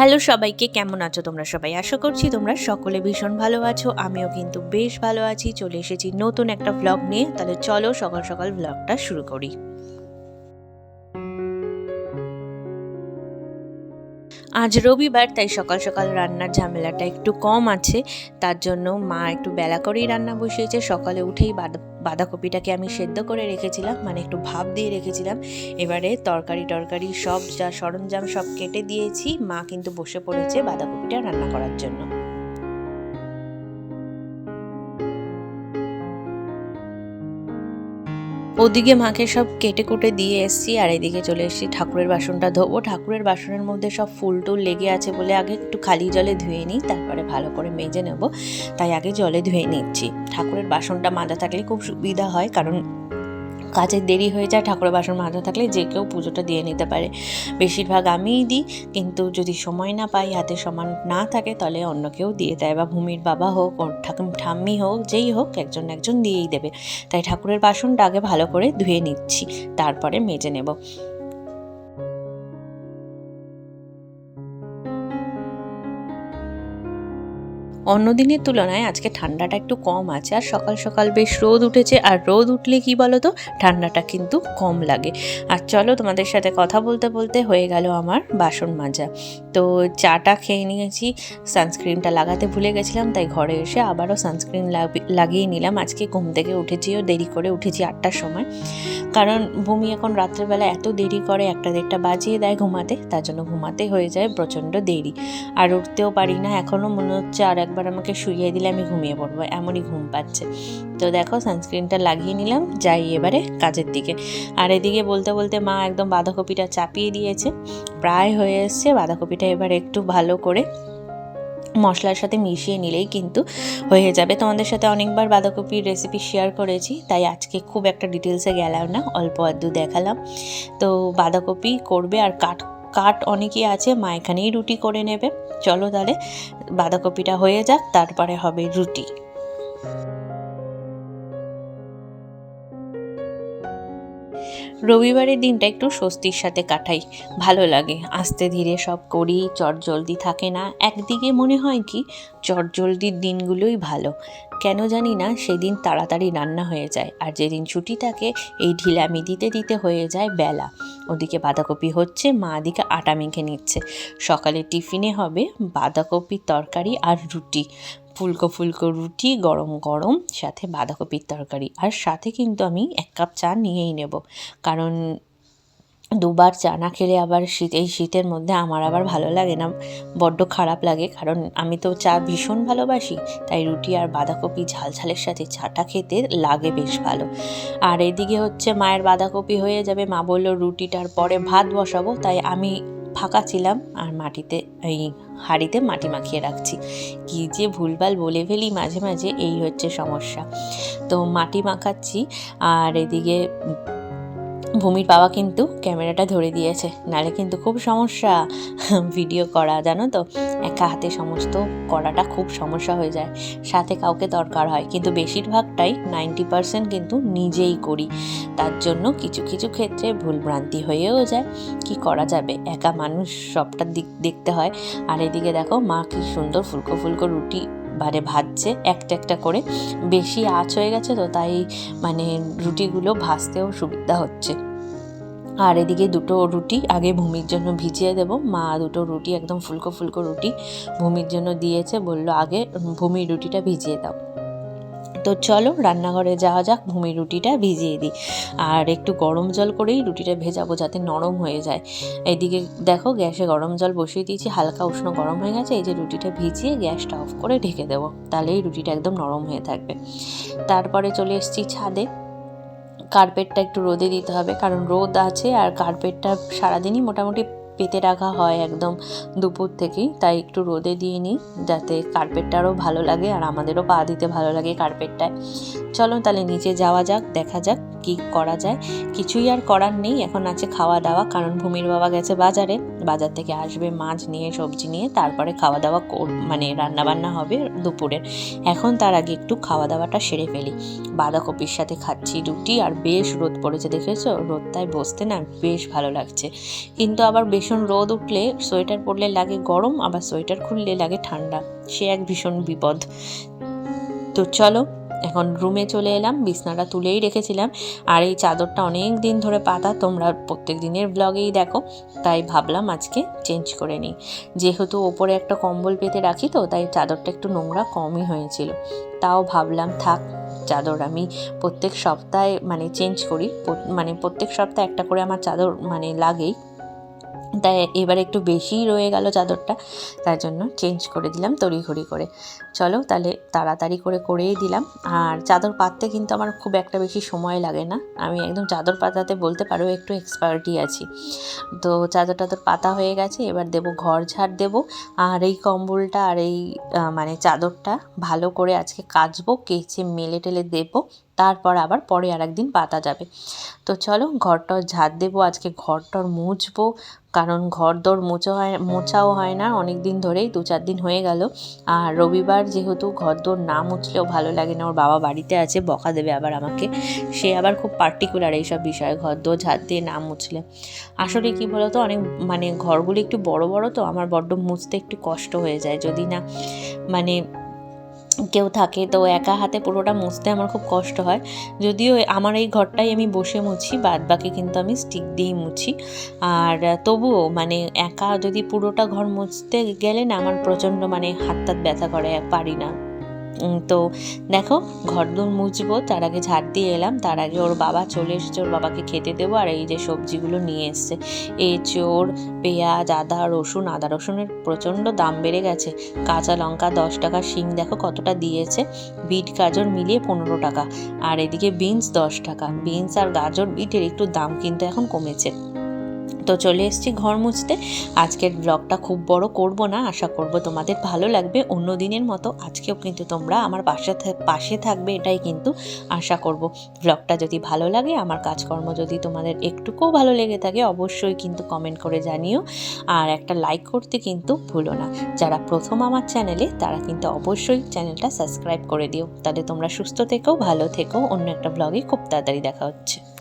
Hello সবাইকে, কেমন আছো তোমরা সবাই? আশা করছি তোমরা সকলে ভীষণ ভালো আছো। আমিও কিন্তু বেশ ভালো আছি। চলে এসেছি নতুন একটা ভ্লগ নিয়ে। তাহলে চলো সকাল সকাল ভ্লগটা শুরু করি। আজ রবিবার, তাই সকাল সকাল রান্নার ঝামেলাটা একটু কম আছে। তার জন্য মা একটু বেলা করেই রান্না বসিয়েছে। সকালে উঠেই বাঁধা বাঁধাকপিটাকে আমি সেদ্ধ করে রেখেছিলাম মানে একটু ভাপ দিয়ে রেখেছিলাম। এবারে তরকারি, টরকারি সব যা সরঞ্জাম সব কেটে দিয়েছি। মা কিন্তু বসে পড়েছে বাঁধাকপিটা রান্না করার জন্য। ওদিকে মাকে সব কেটে কুটে দিয়ে এসছি, আর এদিকে চলে এসছি, ঠাকুরের বাসনটা ধোবো। ঠাকুরের বাসনের মধ্যে সব ফুল টুল লেগে আছে বলে আগে একটু খালি জলে ধুয়ে নিই, তারপরে ভালো করে মেজে নেব। তাই আগে জলে ধুয়ে নিচ্ছি। ঠাকুরের বাসনটা মাজা থাকলে খুব সুবিধা হয়, কারণ কাজের দেরি হয়ে যায়, ঠাকুরের বাসন মাজা থাকলে যে কেউ পুজোটা দিয়ে নিতে পারে। বেশিরভাগ আমিই দিই, কিন্তু যদি সময় না পাই, হাতে সমান না থাকে, তাহলে অন্য কেউ দিয়ে দেয় বা ভূমির বাবা হোক, ওর ঠাকুর ঠাম্মি হোক, যেই হোক, একজন একজন দিয়েই দেবে। তাই ঠাকুরের বাসনটা আগে ভালো করে ধুয়ে নিচ্ছি, তারপরে মেজে নেব। অন্য দিনের তুলনায় আজকে ঠান্ডাটা একটু কম আছে আর সকাল সকাল বেশ রোদ উঠেছে। আর রোদ উঠলে কি বলো তো ঠান্ডাটা কিন্তু কম লাগে। আর চলো তোমাদের সাথে কথা বলতে বলতে হয়ে গেল আমার বাসন মাজা। তো চাটা খেয়ে নিয়েছি, সানস্ক্রিনটা লাগাতে ভুলে গেছিলাম, তাই ঘরে এসে আবারও সানস্ক্রিন লাগিয়ে নিলাম। আজকে ঘুম থেকে উঠেছিও, দেরি করে উঠেছি আটটার সময়। কারণ ভূমি এখন রাত্রেবেলা এত দেরি করে, একটা দেড়টা বাজিয়ে দেয় ঘুমাতে, তার জন্য ঘুমাতে হয়ে যায় প্রচণ্ড দেরি। আর উঠতেও পারি না, এখনও মনে হচ্ছে আর একবার আমাকে শুইয়ে দিলে আমি ঘুমিয়ে পড়ব, এমনই ঘুম পাচ্ছে। তো দেখো সানস্ক্রিনটা লাগিয়ে নিলাম, যাই এবারে কাজের দিকে। আর এদিকে বলতে বলতে মা একদম বাঁধাকপিটা চাপিয়ে দিয়েছে, প্রায় হয়ে এসছে। বাঁধাকপিটা এবার একটু ভালো করে মশলার সাথে মিশিয়ে নিলেই কিন্তু হয়ে যাবে। তোমাদের সাথে অনেকবার বাঁধাকপির রেসিপি শেয়ার করেছি, তাই আজকে খুব একটা ডিটেলসে গেলাম না, অল্প আধটু দেখালাম। তো বাঁধাকপি করবে আর কাট কাট অনেকেই আছে, মা এখানেই রুটি করে নেবে। চলো তাহলে বাঁধাকপিটা হয়ে যাক, তারপরে হবে রুটি। রবিবারের দিনটা একটু স্বস্তির সাথে কাটাই, ভালো লাগে। আস্তে ধীরে সব করি চট জলদি থাকে না। একদিকে মনে হয় কি চট জলদির দিনগুলোই ভালো। কেন জানি না, সেদিন তাড়াতাড়ি রান্না হয়ে যায়। আর যেদিন ছুটি থাকে, এই ঢিলামি দিতে দিতে হয়ে যায় বেলা। ওদিকে বাঁধাকপি হচ্ছে, মা দিকে আটা মেখে নিচ্ছে। সকালে টিফিনে হবে বাঁধাকপির তরকারি আর রুটি। ফুলকো ফুলকো রুটি, গরম গরম, সাথে বাঁধাকপির তরকারি। আর সাথে কিন্তু আমি এক কাপ চা নিয়েই নেব। কারণ দুবার চা না খেলে আবার শীত এই শীতের মধ্যে আমার আবার ভালো লাগে না। বড্ড খারাপ লাগে, কারণ আমি তো চা ভীষণ ভালোবাসি, তাই রুটি আর বাঁধাকপি ঝাল ঝালের সাথে চাটা খেতে লাগে বেশ ভালো। আর এদিকে হচ্ছে মায়ের বাঁধাকপি হয়ে যাবে, মা বলল রুটিটার পরে ভাত বসাবো, তাই আমি ফাঁকা ছিলাম আর মাটিতে এই হাঁড়িতে মাটি মাখিয়ে রাখছি। কী যে ভুলভাল বলে ফেলি, মাঝে মাঝে এই হচ্ছে সমস্যা। তো মাটি মাখাচ্ছি, আর এদিকে ভূমির বাবা কিন্তু ক্যামেরাটা ধরে দিয়েছে নালে কিন্তু খুব সমস্যা। ভিডিও করা, জানো তো? একা হাতে সমস্ত করাটা খুব সমস্যা হয়ে যায়। সাথে কাউকে দরকার হয়, কিন্তু বেশিরভাগটাই নাইনটি পারসেন্ট কিন্তু নিজেই করি। তার জন্য কিছু কিছু ক্ষেত্রে ভুলভ্রান্তি হয়েও যায়। কি করা যাবে? একা মানুষ সবটা দিক, দেখতে হয়। আর এদিকে দেখো, মা কি সুন্দর ফুলকো ফুলকো রুটি বারে ভাজছে, একটা একটা করে। বেশি আঁচ হয়ে গেছে তো, তাই মানে রুটিগুলো ভাজতেও সুবিধা হচ্ছে। আর এদিকে দুটো রুটি আগে ভূমির জন্য ভিজিয়ে দেব। মা দুটো রুটি একদম ফুলকো ফুলকো রুটি ভূমির জন্য দিয়েছে, বলল আগে ভূমির রুটিটা ভিজিয়ে দাও। তো চলো রান্নাঘরে যাওয়া যাক, ভূমির রুটিটা ভিজিয়ে দিই। আর একটু গরম জল করেই রুটিটা ভেজাবো যাতে নরম হয়ে যায়। এদিকে দেখো গ্যাসে গরম জল বসিয়ে দিয়েছি, হালকা উষ্ণ গরম হয়ে গেছে, এই যে রুটিটা ভিজিয়ে গ্যাসটা অফ করে ঢেকে দেবো। তাহলেই রুটিটা একদম নরম হয়ে থাকবে। তারপরে চলে এসেছি ছাদে। কার্পেটটা একটু রোদে দিতে হবে, কারণ রোদ আছে আর কার্পেটটা সারাদিনই মোটামুটি পেতে রাখা হয় একদম দুপুর থেকেই, তাই একটু রোদে দিয়ে নিই যাতে কার্পেটটারও ভালো লাগে আর আমাদেরও পা দিতে ভালো লাগে কার্পেটটায় চলো তাহলে নিচে যাওয়া যাক, দেখা যাক কি করা যায়? কিছুই আর করার নেই, এখন আছে খাওয়া দাওয়া কারণ ভূমির বাবা গেছে বাজারে, বাজার থেকে আসবে মাছ নিয়ে, সবজি নিয়ে, তারপরে খাওয়া দাওয়া মানে রান্না বান্না হবে দুপুরের। এখন তার আগে একটু খাওয়া দাওয়াটা সেরে ফেলি। বাঁধাকপির সাথে খাচ্ছি রুটি আর বেশ রোদ পড়েছে, দেখেছ? রোদটায় বসতে না বেশ ভালো লাগছে। কিন্তু আবার ভীষণ রোদ উঠলে, সোয়েটার পরলে লাগে গরম, আবার সোয়েটার খুললে লাগে ঠান্ডা। সে এক ভীষণ বিপদ। তো চলো এখন রুমে চলে এলাম, বিছনাটা তুলেই রেখেছিলাম। আর এই চাদরটা অনেক দিন ধরে পাতা, তোমরা প্রত্যেক দিনের ব্লগেই দেখো, তাই ভাবলাম আজকে চেঞ্জ করে নিই। যেহেতু ওপরে একটা কম্বল পেতে রাখি তো, তাই চাদরটা একটু নোংরা কমই হয়েছিল। তাও ভাবলাম, থাক, চাদর আমি প্রত্যেক সপ্তাহে মানে চেঞ্জ করি মানে প্রত্যেক সপ্তাহে একটা করে আমার চাদর মানে লাগেই। তাই এবার একটু বেশিই রয়ে গেল চাদরটা, তার জন্য চেঞ্জ করে দিলাম তড়িঘড়ি করে। চলো তাহলে তাড়াতাড়ি করে করেই দিলাম। আর চাদর পাততে কিন্তু আমার খুব একটা বেশি সময় লাগে না। আমি একদম চাদর পাতাতে বলতে পারো একটু এক্সপার্টই আছি। তো চাদর টাদর পাতা হয়ে গেছে, এবার দেব ঘর ঝাড় দেব। আর এই কম্বলটা আর এই মানে চাদরটা ভালো করে আজকে কাচবো, কেচে মেলে টেলে দেবো। তারপর আবার পরে আর একদিন পাতা যাবে। তো চলো ঘরটর ঝাড় দেবো, আজকে ঘরটর মুছবো, কারণ ঘর দর মোছা হয়, মোছাও হয় না। অনেক দিন ধরেই দু চার দিন হয়ে গেল। আর রবিবার যেহেতু ঘর দর না মুছলেও ভালো লাগে না, ওর বাবা বাড়িতে আছে, বকা দেবে আবার আমাকে। সে আবার খুব পার্টিকুলার এইসব বিষয়ে ঘর দর ঝাড় দিয়ে না মুছলে। আসলে কি বলতো, অনেক মানে ঘরগুলো একটু বড় বড় তো, আমার বড্ড মুছতে একটু কষ্ট হয়ে যায়। যদি না মানে কেউ থাকে তো একা হাতে পুরোটা মুছতে আমার খুব কষ্ট হয়। যদিও আমার এই ঘরটাই আমি বসে মুছি বাদ বাকি কিন্তু আমি স্টিক দিয়েই মুছি। আর তবুও মানে একা যদি পুরোটা ঘর মুছতে গেলে না আমার প্রচণ্ড মানে হাত তাত ব্যথা করে, পারি না। তো দেখো, ঘর দোর মুছবো, তার আগে ঝাড় দিয়ে এলাম, তার আগে ওর বাবা চলে এসেছে, ওর বাবাকে খেতে দেবো, আর এই যে সবজিগুলো নিয়ে এসছে। এঁচোড় পেঁয়াজ, আদা, রসুন, আদা রসুনের প্রচণ্ড দাম বেড়ে গেছে, কাঁচা লঙ্কা দশ টাকা, শিং দেখো কতটা দিয়েছে, বিট, গাজর মিলিয়ে পনেরো টাকা, আর এদিকে বিনস দশ টাকা, বিনস আর গাজর, বিটের একটু দাম কিন্তু এখন কমেছে। তো চলে এসেছি ঘর মুছতে। আজকের ব্লগটা খুব বড় করব না, আশা করব তোমাদের ভালো লাগবে। অন্য দিনের মতো আজকেও কিন্তু তোমরা আমার পাশে পাশে থাকবে, এটাই কিন্তু আশা করব। ব্লগটা যদি ভালো লাগে, আমার কাজকর্ম যদি তোমাদের একটুকুও ভালো লেগে থাকে, অবশ্যই কিন্তু কমেন্ট করে জানিও। আর একটা লাইক করতে কিন্তু ভুলো না। যারা প্রথম আমার চ্যানেলে তারা কিন্তু অবশ্যই চ্যানেলটা সাবস্ক্রাইব করে দিও। তাহলে তোমরা সুস্থ থেকেও ভালো থেকেও অন্য একটা ব্লগে খুব তাড়াতাড়ি দেখা হচ্ছে।